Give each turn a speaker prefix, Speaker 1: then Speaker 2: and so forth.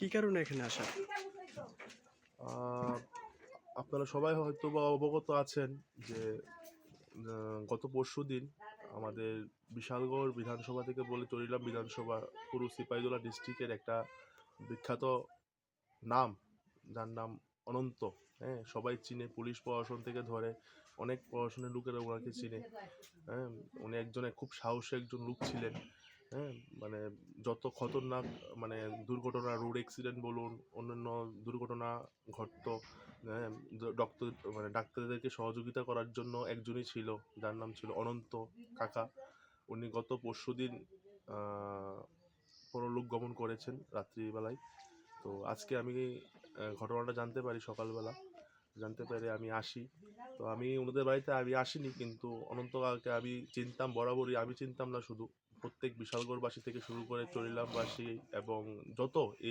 Speaker 1: কি কারণে এখানে আসা?
Speaker 2: আপনারা সবাই হয়তো বা অবগত আছেন যে গত পরশু দিন আমাদের বিশালগড় বিধানসভা থেকে বলে চরিলাম বিধানসভা, পুরো সিপাহীজলা ডিস্ট্রিক্টের একটা বিখ্যাত নাম, যার নাম অনন্ত। হ্যাঁ সবাই চিনে, পুলিশ প্রশাসন থেকে ধরে, অনেক প্রশাসনের লোকেরা ওনাকে চিনে। হ্যাঁ উনি একজন খুব সাহসী একজন লোক ছিলেন। হ্যাঁ মানে যত খতরনাক মানে দুর্ঘটনা রোড অ্যাক্সিডেন্ট বলুন, অন্যান্য দুর্ঘটনা ঘটতো হ্যাঁ ডক্টর মানে ডাক্তারদেরকে সহযোগিতা করার জন্য একজনই ছিল, যার নাম ছিল অনন্ত কাকা। উনি গত পরশু দিন পরলোক গমন করেছেন রাত্রিবেলায়। তো আজকে আমি ঘটনাটা জানতে পারি সকালবেলা। জানতে পেরে আমি আসি। তো আমি ওনাদের বাড়িতে আমি আসিনি, কিন্তু অনন্তকালকে আমি চিনতাম, বরাবরই আমি চিনতাম না শুধু। প্রত্যেক বিশালগড়বাসী থেকে শুরু করে চরিলামবাসী এবং যত